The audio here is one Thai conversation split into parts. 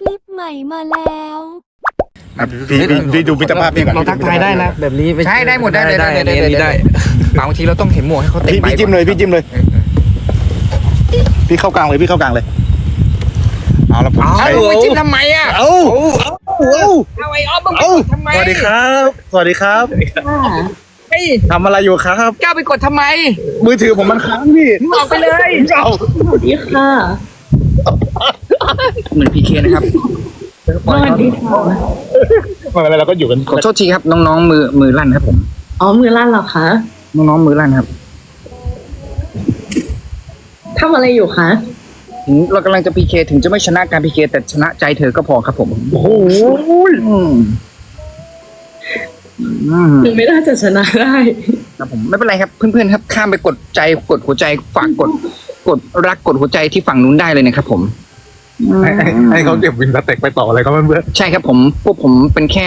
คลิปใหม่มาแล้ว อะพี่พี่พี่ดูมิตรภาพพี่ก่อนเราทักทายได้นะ แบบนี้ใช่ได้หมดได้ได้ได้ได้ได้ได้บางทีเราต้องเห็นหมวกให้เขาเต็มพี่ใบพี่จิ้มเลยพี่จิ้มเลย พี่เข้ากลางเลยพี่เข้ากลางเลย เอาละผมเอาใช้ ไปจิ้มทำไมอะเอาเอาเอาเอาไอ้ออฟมึงเอาทำไมสวัสดีครับ สวัสดีครับเฮ้ยทำอะไรอยู่ครับ ก้าวไปกดทำไมมือถือผมมันค้างพี่มึงออกไปเลยเอาสวัสดีค่ะ เหมือนพีเคนะครับสวัสดีค่ะไม่เป็นไรเราก็อยู่กันขอโทษทีครับ น้องๆมือมือลั่นครับผม อ๋อ มือลั่นเหรอคะ น้องๆมือลั่นครับทำอะไรอยู่คะถึงเรากำลังจะพีเคถึงจะไม่ชนะการพีเคแต่ชนะใจเธอก็พอครับผม โอ้โหอืมอืมถึงไม่น่าจะชนะได้ครับผมไม่เป็นไรครับเพื่อนๆครับข้ามไปกดใจกดหัวใจฝากกด กดรักกดหัวใจที่ฝั่งนู้นได้เลยนะครับผม ให้ให้ให้เขาเก็บวินสเต็กไปต่ออะไรก็เพื่อนใช่ครับผมพวกผมเป็นแค่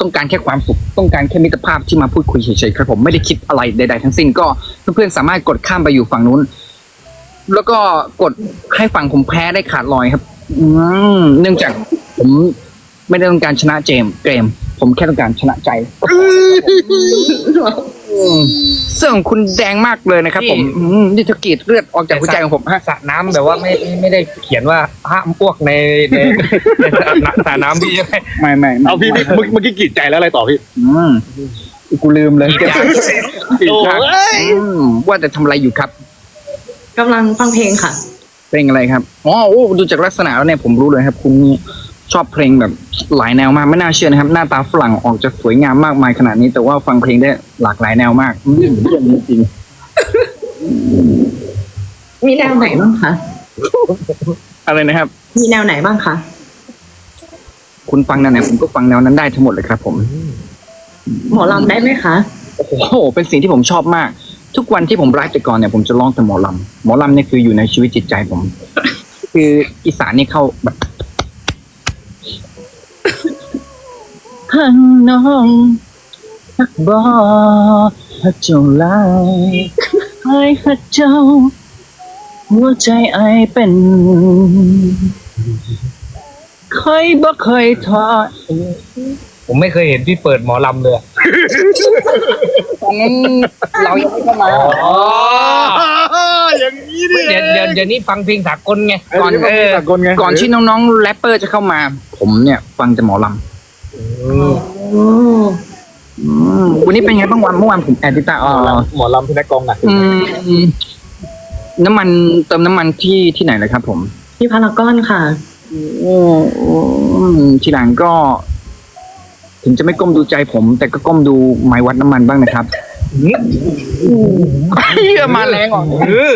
ต้องการแค่ความสุขต้องการแค่มิตรภาพที่มาพูดคุยเฉยๆครับผมไม่ได้คิดอะไรใด ๆ ทั้งสิ้นก็เพื่อนๆสามารถกดข้ามไปอยู่ฝั่งนู้น แล้วก็กดให้ฝั่งผมแพ้ได้ขาดลอยครับ อืมเนื่องจากผมไม่ได้ต้องการชนะเจมส์เกม ผมแค่ต้องการชนะใจอืม เสื้อของคุณแดงมากเลยนะครับ ผมอืมนี่เธอกรีดเลือดออกจากหัวใจของผมฮะ สระน้ำแบบว่าไม่ไม่ได้เขียนว่าห้ามอ้วกในในในสระน้ำสระน้ำพี่ใช่ไหมไม่ไม่ๆเอาพี่พี่เมื่อเมื่อกี้กรีดใจแล้วอะไรต่อพี่อืมกูลืมเลยกรีดใจอืมว่าแต่ทำอะไรอยู่ครับ กำลังฟังเพลงค่ะ เพลงอะไรครับ อ๋อโอ้ดูจากลักษณะแล้วเนี่ยผมรู้เลยครับ คุณนี่ ชอบเพลงแบบหลายแนวมากไม่น่าเชื่อนะครับ หน้าตาฝรั่งออกจะสวยงามมากมายขนาดนี้ แต่ว่าฟังเพลงได้หลากหลายแนวมากอืมเยี่ยมจริงมีแนวไหนบ้างคะ ๆอะไรนะครับ มีแนวไหนบ้างคะ คุณฟังแนวไหนผมก็ฟังแนวนั้นได้ทั้งหมดเลยครับ ผมหมอลำได้ไหมคะ โอ้โหเป็นสิ่งที่ผมชอบมาก ทุกวันที่ผมไลฟ์แต่ก่อนเนี่ยผมจะร้องแต่หมอลำหมอลำเนี่ยคืออยู่ในชีวิตจิตใจผม คืออีสานนี่เข้าแบบ ฮันน้องฮักบอฮักเจ้าหลายไอ้ฮักเจ้า หัวใจไอเป็นเคยบ่เคยทอดผมไม่เคยเห็นพี่เปิดหมอลำเลยอะตอนนั้นเรายังไม่เข้ามาอ๋ออย่างนี้ดิเดี๋ยวเดี๋ยวเดี๋ยวนี้ฟังเพลงสากลไง ก่อนเออคนไงก่อนที่น้องๆแรปเปอร์จะเข้ามา ผมเนี่ย ฟังแต่หมอลโอ้ำอืม วันนี้เป็นไงบ้างวันเมื่อวานผมแอดดิตาหมอ๋ออลำหมอลำพี่นักกองอะอืมน้ำมันเติมน้ำมันที่ที่ไหนเลยครับ ผม ที่พารากอนค่ะโอ้ทีหลังก็ ถึงจะไม่ก้มดูใจผม แต่ก็ก้มดูไม้วัดน้ำมันบ้างนะครับเฮียมาแรงอะเออ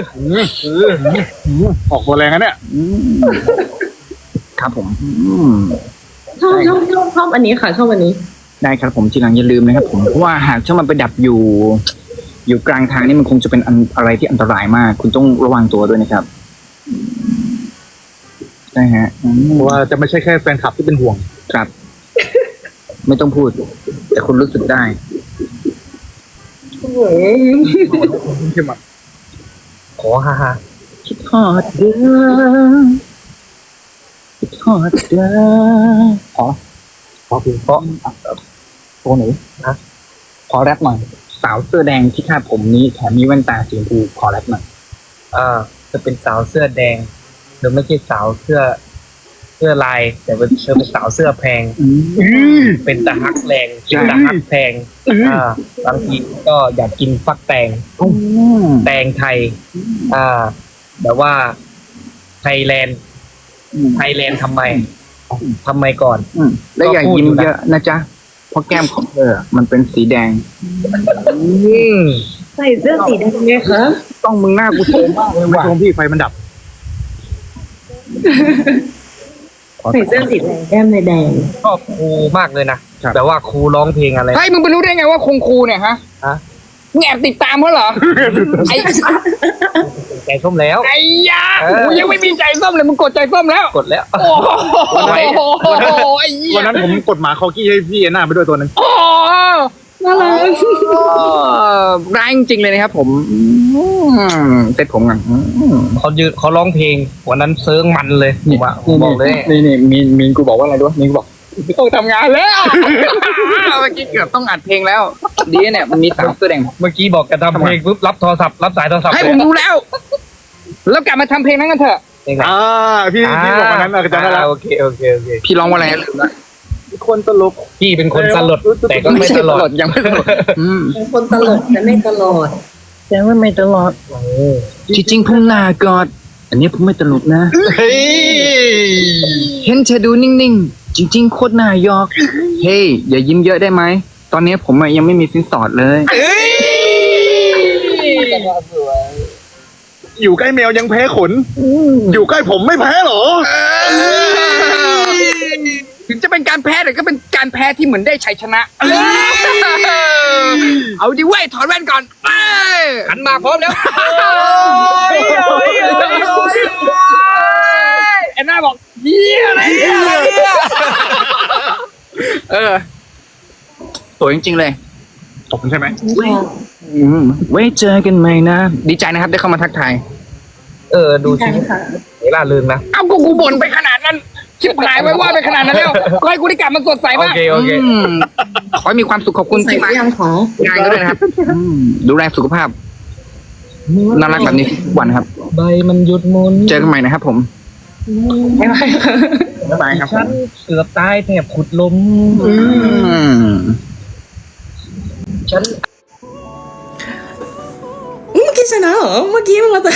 ออกตัวแรงนะเนี่ยอืมครับผมอืม ชอบชอบชอบชอบอันนี้ค่ะชอบอันนี้ ได้ครับผมทีหลังอย่าลืมนะครับผมเพราะว่าหากถ้ามันไปดับอยู่ อยู่กลางทางนี่มันคงจะเป็นอันอะไรที่อันตรายมาก คุณต้องระวังตัวด้วยนะครับใช่ฮะอืมเพราะว่าจะไม่ใช่แค่แฟนคลับที่เป็นห่วง ครับ ไม่ต้องพูด แต่คุณรู้สึกได้ใช่ไหมขอฮ่าฮ่า คิดทอดเด้อคิด ทอดเด้อขอขอเพลงเพราะโตัวหนูนะขอแรปหน่อย สาวเสื้อแดงที่คาดผมนี้แถมมีแว่นตาสีชมพูขอแรปหน่อยอ่าจะเป็นสาวเสื้อแดง หรือไม่ใช่สาวเสื้อ เสื้อลาย แต่เป็นเธอเป็นสาวเสื้อแพง เป็นตะฮักแรงเป็นตะฮักแพงอ่าบางทีก็อยากกินฟักแตงอืมแตงไทย อ่า แบบว่าไทยแลนด์ ไทยแลนด์ทำไมทำไมก่อน อืมแล้วอย่ายิ้มเยอะนะจ๊ะ เพราะแก้มของเธอมันเป็นสีแดง อืมใส่เสื้อสีแดงไหมคะต้องมึงหน้ากูโตมากเลยไม่ว่ะ ชมพี่ไฟมันดับ ใส่เสื้อสีแดงแก้มเลยแดงชอบครูมากเลยนะแบบว่าครูร้องเพลงอะไร เฮ้ยมึงไปรู้ได้ไงว่าคงครูเนี่ยฮะ ฮะ มึงแอบติดตามเขาเหรอ ไอ้ใจส้มแล้ว ไอ้ยาเออกูยังไม่มีใจส้มเลยมึงกดใจส้มแล้ว กดแล้ว โอ้โหไอ้เหี้ยวันนั้นผมกดหมาคอกี้ให้พี่เอน่าไปด้วยตัวหนึงโอ้โหน่ารักร้ายจริงๆเลยนะครับผมอืมเซ็ตผมกันอืมเขายืนเขาร้องเพลง วันนั้นเซิร์งมันเลยผมอะผมบอกเลยนี่นี่มีนมีนกูบอกว่าอะไรด้วยมีนกูบอกไม่ ต้องทำงานแล้วเมื่อกี้เกือบต้องอัดเพลงแล้ว ดีนะเนี่ยมันมีสาวเสื้อแดงเมื่อกี้บอกจะทำเพลงปุ๊บรับโทรศัพท์รับสายโทรศัพท์ให้เลผมยดูแล้ว แล้วกลับมาทำเพลงนั้นกันเถอะเพลงอะไรอ่าพี่พี่บอกวันนั้นอาจารย์ได้แล้วโอเคโอเคโอเคพี่ร้องว่าอะไรลืมละคนตลกพี่เป็นคนสลดแต่ก็ไม่ใช่ตลอดยังไม่ตลอดอืมเป็นคนตลกแต่ไม่ตลอดแต่ว่าไม่ตลอดจริงๆผมหนากอดอันนี้ผมไม่ตลกนะเฮ้ยเห็นเธอดูนิ่งๆ จริง ๆ โคตรน่ายอกเฮ้ยอย่ายิ้มเยอะได้ไหม ตอนนี้ผมอะยังไม่มีสินสอดเลย อยู่ใกล้แมวยังแพ้ขน อยู่ใกล้ผมไม่แพ้หรอ ถึงจะเป็นการแพ้แต่ก็เป็นการแพ้ที่เหมือนได้ชัยชนะ เอาดิเว้ยถอดแว่นก่อนไปขันมาพร้อมแล้วแอนนา บอกเยี่ยอะไรเนี่ยอะไรเนี่ยเออสวยจริงๆเลย ตกใช่ไหมอืมไว้เจอกันใหม่นะ ดีใจนะครับได้เข้ามาทักทาย เออ ดูใช่ชีวิตค่ะล่าเริงนะ เอ้ากูกูบ่นไปขนาดนั้น ชิบหายไว้ว่าไปขนาดนั้นแล้วก็ให้กูได้กลับมาสดใสบ้างโอเคโอเค มขอให้มีความสุขขอบคุณใส่ที่มายังของานก็ด้วยนะครับอืมดูแลสุขภาพน่ารักแบบนี้ทุกวันครับ ใบมันหยุดหมุน เจอกันใหม่นะครับผม ไม่ไหวค่ะบ๊ายบายครับผฉันมเสือบตายแทบขุดลมอืมฉันเมื่อกี้ชนะเหรอเมื่อกี้มันมาแต่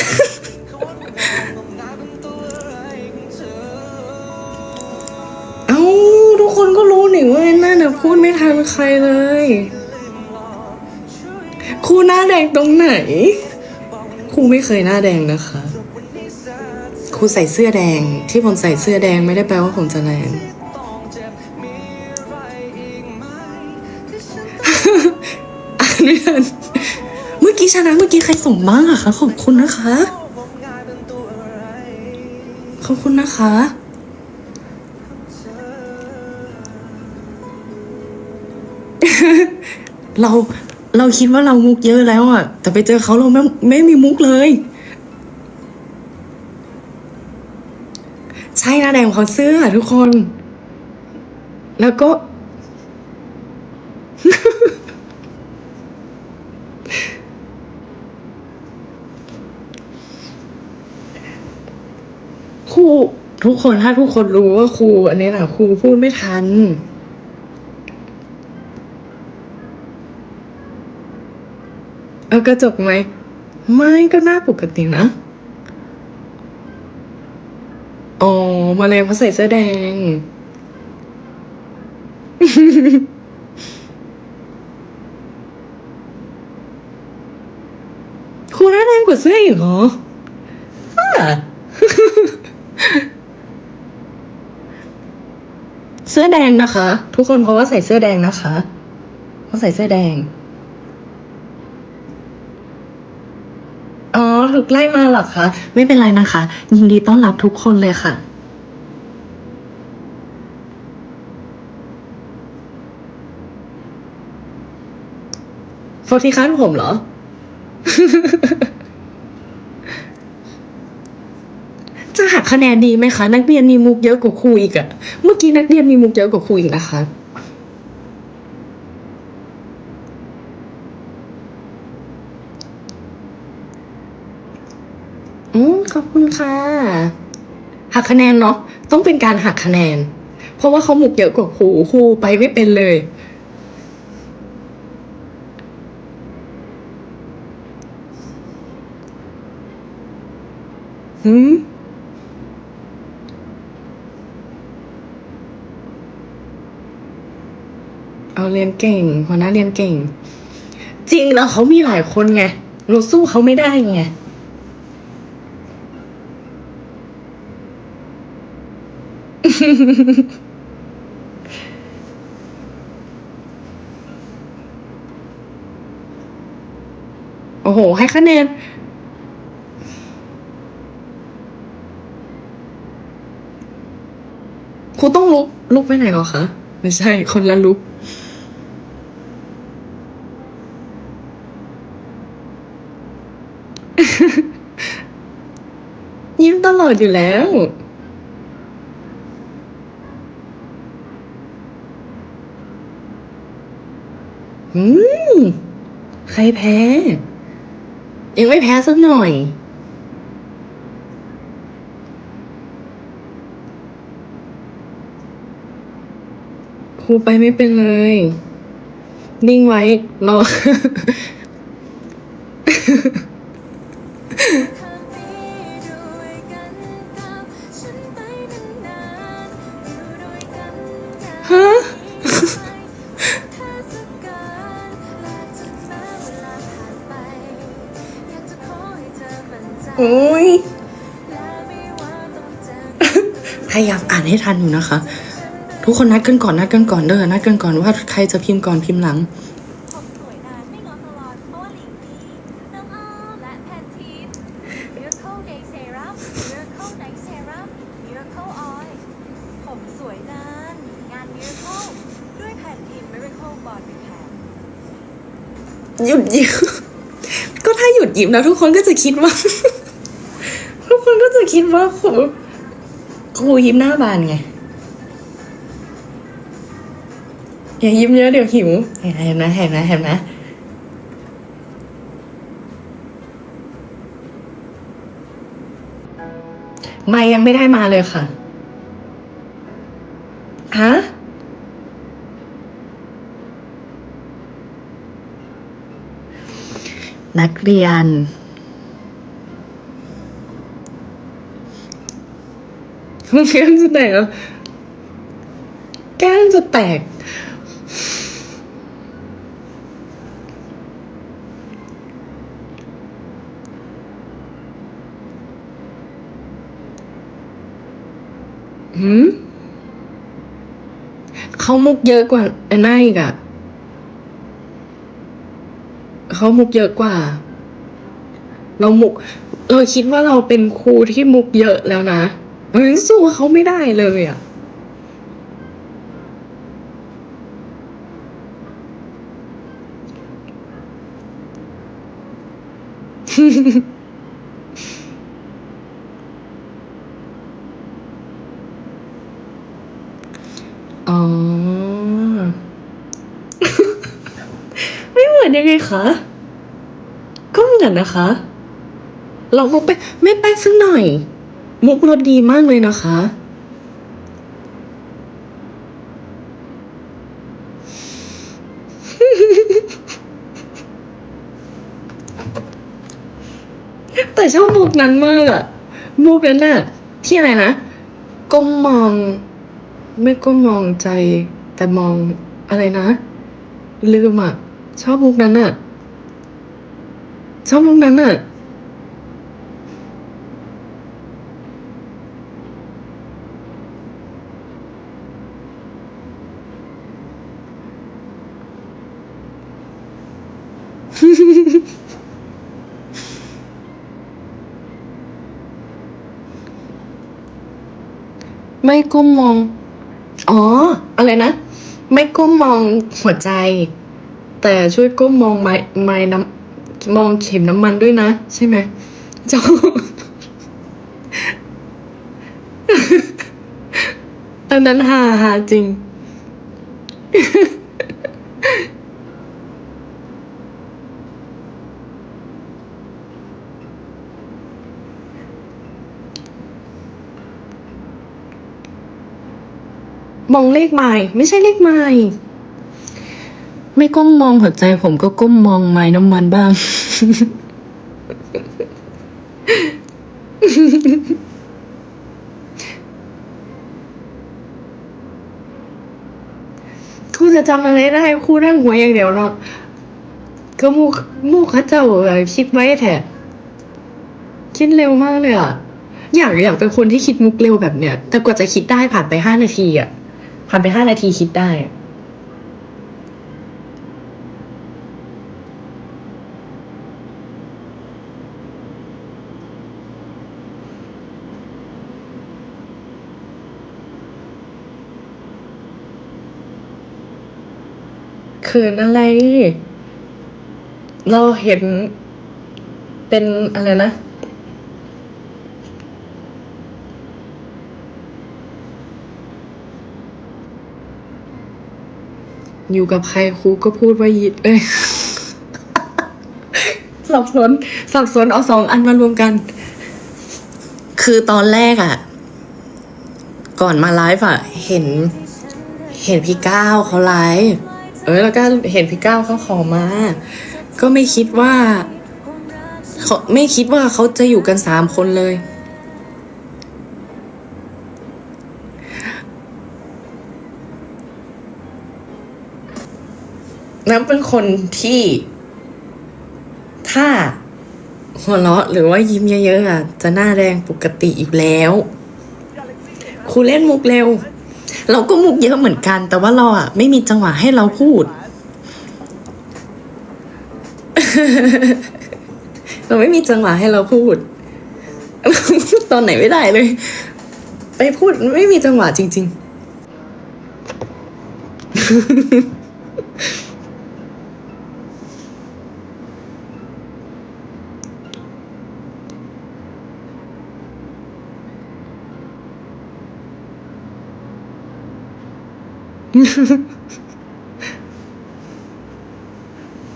เอาทุกคนก็รู้นี่ว่าน่าน่ะพูดไม่ทันใครเลย ครูหน้าแดงตรงไหน ครูไม่เคยหน้าแดงนะคะ ครูใส่เสื้อแดง ที่ผมใส่เสื้อแดงไม่ได้แปลว่าผมจะแรงอ่านไม่ทันเมื่อกี้ชนะเมื่อกี้ใครส่งบ้างอะคะขอบคุณนะคะ ขอบคุณนะคะเราเราคิดว่าเรามุกเยอะแล้วอะแต่ไปเจอเขาเราไม่ไม่มีมุกเลย ใช่นะแดงเพราเสื้อทุกคน แล้วก็ ครูทุกคนถ้าทุกคนรู้ว่าครูอันนี้นะครูพูดไม่ทันเอากระจกไหม ไม่ก็หน้าปกตินะ อ๋อ มาเลยเพราะใส่เสื้อแดงครูหน้าแดงกว่าเสื้ออีกเหรออ่าเสื้อแดงนะคะ ทุกคนเพราะว่าใส่เสื้อแดงนะคะเพราะใส่เสื้อแดงอ๋อถูกไล่มาเหรอคะ ไม่เป็นไรนะคะ ยินดีต้อนรับทุกคนเลยค่ะ โฟร์ทีคันผมเหรอ จะหักคะแนนดีไหมคะ นักเรียนมีมุกเยอะกว่าครูอีกอะเมื่อกี้นักเรียนมีมุกเยอะกว่าครูอีกนะคะอืมขอบคุณค่ะ หักคะแนนเนาะต้องเป็นการหักคะแนน เพราะว่าเขามุกเยอะกว่าครูครูไปไม่เป็นเลย หืมเอาเรียนเก่งหัวหน้าเรียนเก่ง จริงแล้วเขามีหลายคนไงเราสู้เขาไม่ได้ไงโอ้โห ให้คะแนน กูต้องลุกลุกไปไหนหรอคะ ไม่ใช่คนละลุก ยิ้มตลอดอยู่แล้วอืม ใครแพ้ ยังไม่แพ้สักหน่อย ครูไปไม่เป็นเลย นิ่งไว้รอฮะโอ้ยพยายามอ่านให้ทันอยู่นะคะ ทุกคนนัดกันก่อนนัดกันก่อนเด้อนัดกันก่อนว่าใครจะพิมพ์ก่อนพิมพ์หลังผมสวยนานไม่งอตลอดเพราะว่าหลิงดีน้องอ้อมและแพนทีน Miracle Day Serum Miracle Night Serum Miracle Oil ผมสวยนานงาน Miracle ด้วยแผ่นทีน Miracle Bond Repair หยุดยิ้มก็ถ้าหยุดยิ้มแล้วทุกคนก็จะคิดว่า ทุกคนก็จะคิดว่าครูครูยิ้มหน้าบานไง อย่ายิ้มเยอะเดี๋ยวหิว เห็นไหมเห็นไหมเห็นไหมไม่ยังไม่ได้มาเลยค่ะ ฮะ นักเรียน แก้มจะแตกเหรอแก้มจะแตก หืมเขามุกเยอะกว่าไอ้นายอีกะเขามุกเยอะกว่า เรามุก เราคิดว่าเราเป็นครูที่มุกเยอะแล้วนะเฮ้ยสู้เขาไม่ได้เลยอะ อ๋อ ไม่เหมือนยังไงคะ ก็เหมือนนะคะเรามุกไป ไม่แป้งสักหน่อย มุกรสดีมากเลยนะคะ แต่ชอบมุกนั้นมากอะมุกนั้นน่ะที่อะไรนะก้มมอง ไม่ก้มมองใจ แต่มองอะไรนะ ลืมอะชอบมุกนั้นอะชอบมุกนั้นอะ ไม่ก้มมอง อ๋อ อะไรนะ ไม่ก้มมองหัวใจ แต่ช่วยก้มมองไม้ไม้น้ำมองเข็มน้ำมันด้วยนะ ใช่ไหมจออันนั้นหาหาจริง มองเลขไม้ไม่ใช่เลขไม้ไม่ก้มมองหัวใจผมก็ก้มมองไม้น้ำมันบ้าง ครูจะจำอะไรได้ครูนั่งหัวอย่างเดียวเนาะก็มูมูเขาเจ้าแบบคิดไว้แท้คิดเร็วมากเลยอะ อยากอยากเป็นคนที่คิดมุกเร็วแบบเนี้ย แต่กว่าจะคิดได้ผ่านไปห้านาทีอะ ผ่านไปห้านาทีคิดได้อะเขินอะไร เราเห็นเป็นอะไรนะ อยู่กับใครครูก็พูดว่ายิดเอ้ยสับสนสับสนเอาสองอันมารวมกัน คือตอนแรกอะ่ะก่อนมาไลฟ์อะเห็น เห็นพี่ก้าวเขาไลฟ์เออแล้วก็เห็นพี่ก้าวเขาขอมา ก็ไม่คิดว่าเขาไม่คิดว่าเขาจะอยู่กันสามคนเลย น้ำเป็นคนที่ ถ้าหัวเราะหรือว่ายิ้มเยอะๆอะจะหน้าแดงปกติอยู่แล้วครูเล่นมุกเร็ว เราก็มุกเยอะเหมือนกัน แต่ว่าเราอะไม่มีจังหวะให้เราพูด เราไม่มีจังหวะให้เราพูดพูดตอนไหนไม่ได้เลย ไปพูดไม่มีจังหวะจริง ๆ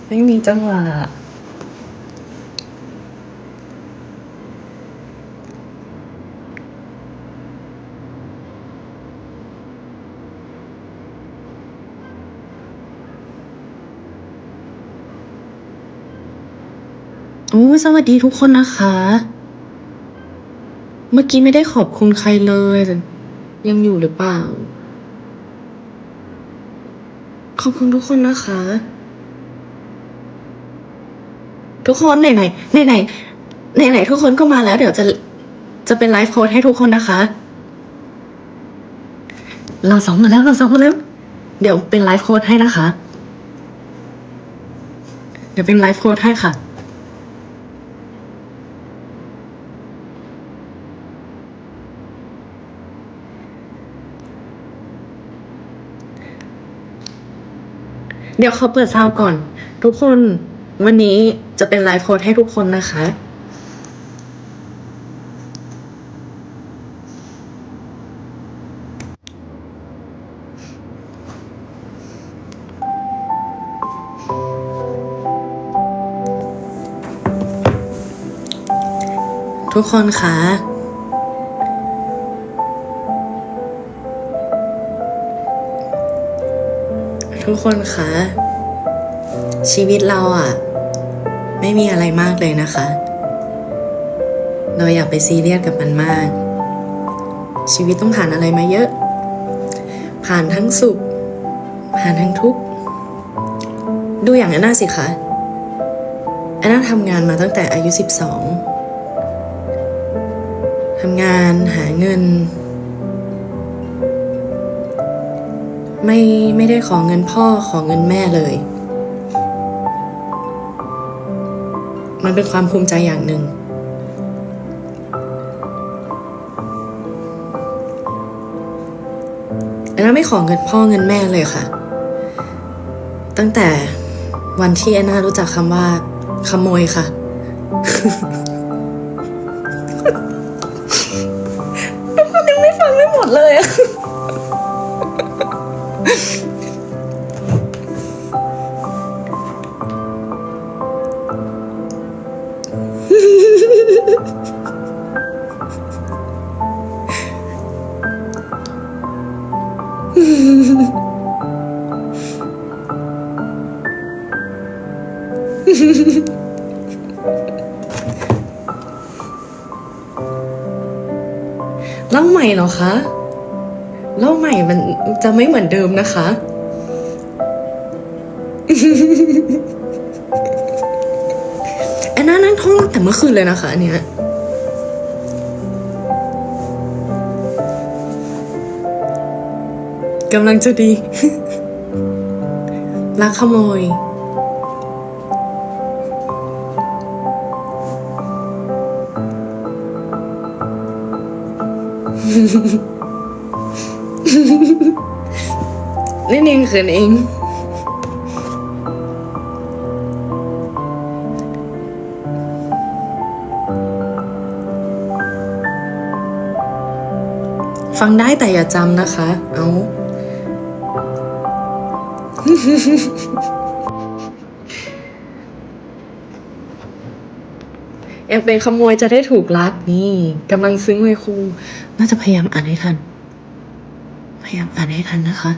ไม่มีจังหวะโอ้สวัสดีทุกคนนะคะ เมื่อกี้ไม่ได้ขอบคุณใครเลย ยังอยู่หรือเปล่า ขอบคุณทุกคนนะคะ ทุกคนไหนไหนไหนไหนไหนไหนทุกคนก็มาแล้ว เดี๋ยวจะจะเป็นไลฟ์โค้ดให้ทุกคนนะคะ เราสองมาแล้วเราสองมาแล้ว เดี๋ยวเป็นไลฟ์โค้ดให้นะคะ เดี๋ยวเป็นไลฟ์โค้ดให้ค่ะ เดี๋ยวเขาเปิดซาวก่อน ทุกคนวันนี้จะเป็นไลฟ์โค้ดให้ทุกคนนะคะ ทุกคนคะ ทุกคนคะ ชีวิตเราอะ่ะ ไม่มีอะไรมากเลยนะคะ เราอย่าไปซีเรียสกับมันมาก ชีวิตต้องผ่านอะไรมาเยอะ ผ่านทั้งสุข ผ่านทั้งทุกข์ ดูอย่างแอนนาสิคะแอนนาทำงานมาตั้งแต่อายุ 12ทำงานหาเงิน ไม่ไม่ได้ขอเงินพ่อขอเงินแม่เลย มันเป็นความภูมิใจอย่างหนึ่ง แอนนาไม่ขอเงินพ่อเงินแม่เลยค่ะ ตั้งแต่วันที่แอนนารู้จักคำว่าขโมยค่ะ เล่าใหม่เหรอคะ เล่าใหม่มันจะไม่เหมือนเดิมนะคะ เมื่อคืนเลยนะคะอันเนี้ยกำลังจะดี ลักขโมยเล่นเองเขินเอง ฟังได้แต่อย่าจำนะคะ เอาแอบเป็นขโมยจะได้ถูกลักนี่กำลังซึ้งเลยครู น่าจะพยายามอ่านให้ทัน พยายามอ่านให้ทันนะคะ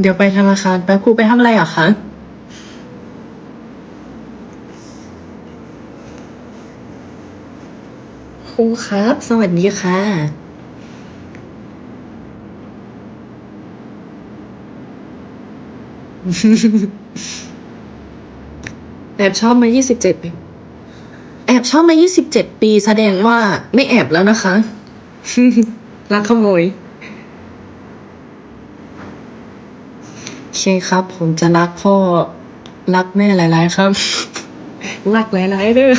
เดี๋ยวไปธนาคารไปบครูไปทำอะไรอะคะ ครูครับ สวัสดีค่ะ แอบชอบมา 27 ปี แอบชอบมา 27 ปีแสดงว่าไม่แอบแล้วนะคะ รักขโมย โอ เคครับ ผมจะรักพ่อ รักแม่หลาย ๆ ครับ รักหลาย ๆเด้อ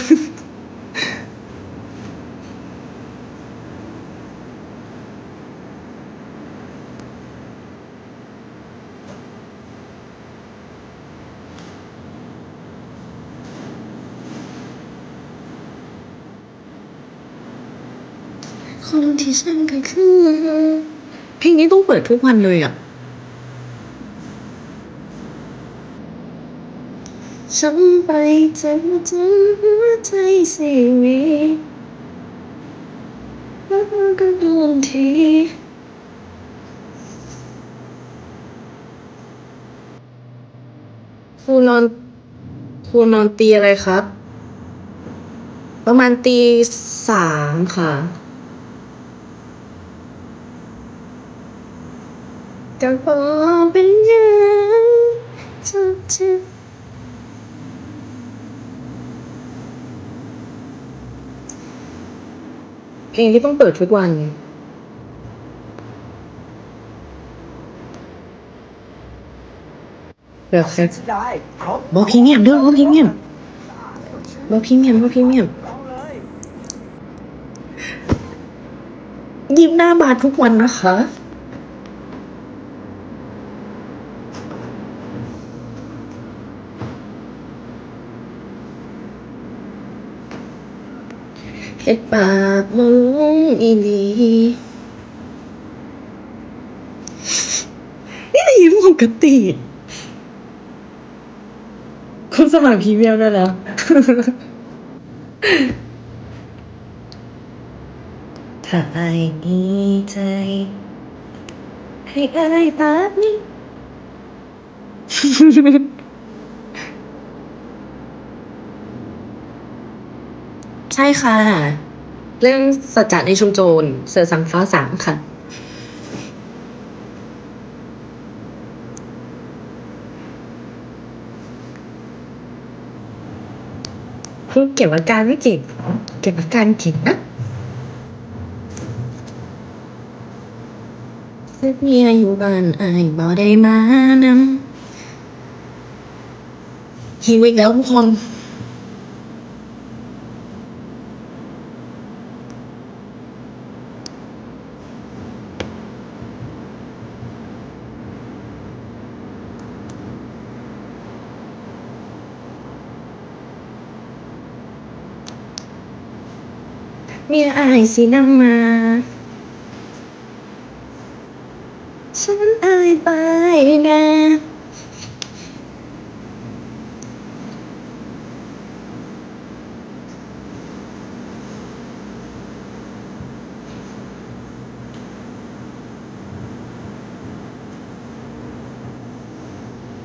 คนที่ฉันก็คือ เพลงนี้ต้องเปิดทุกวันเลยอะ ฉันไปเจอเจอหัวใจสิมีแล้วก็โดนทีครูนอนครูนอนตีอะไรครับ ประมาณตีสามค่ะก็พอเป็นอย่างทุกที เพลงที่ต้องเปิดทุกวัน เดี๋ยวแค่ได้ครบบอกพรีเมียมเด้อบอกพรีเมียมบอกพรีเมียมบอกพรีเมียมเอาเลยยิ้มหน้าบานทุกวันนะคะเฮ็ดปากมึง อีหลีนี่ได้ยิ้มปกติคุณสมัครพรีเมียมได้แล้วถ้าไอ้มีใจ ให้ไอ้แบบนี้ใช่ค่ะ เรื่องสัจจะในชุมโจรเสือสังฟ้าสามค่ะคือเก็บอาการไม่เก่งเก็บอาการเก่งนะเสียเมียอยู่บ้านไอายบ่ได้มานำหิวอีกแล้วทุกคน เมียอายสินำมา ฉันอายไปนะ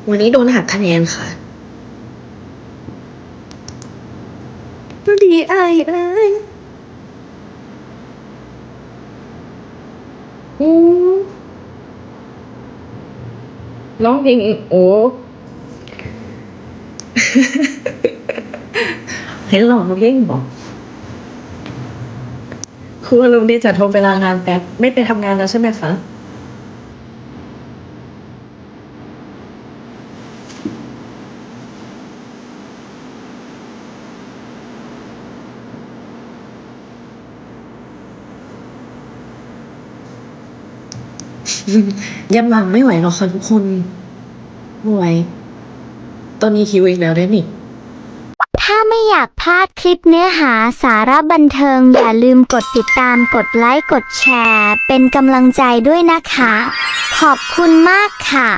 วันนี้โดนหักคะแนนค่ะดีอายเอ้ยอืม ร้องเพลงโอ้ให้ร้องเพลงบอกครูอารมณ์ดีจะโทรไปลางานแป๊บไม่ไปทำงานแล้วใช่ไหมคะ ยันหลังไม่ไหวหรอกค่ะทุกคนไม่ไหวตอนนี้คิวอีกแล้วได้นี่ ถ้าไม่อยากพลาดคลิปเนื้อหาสาระบันเทิง อย่าลืมกดติดตามกดไลค์กดแชร์ เป็นกำลังใจด้วยนะคะ ขอบคุณมากค่ะ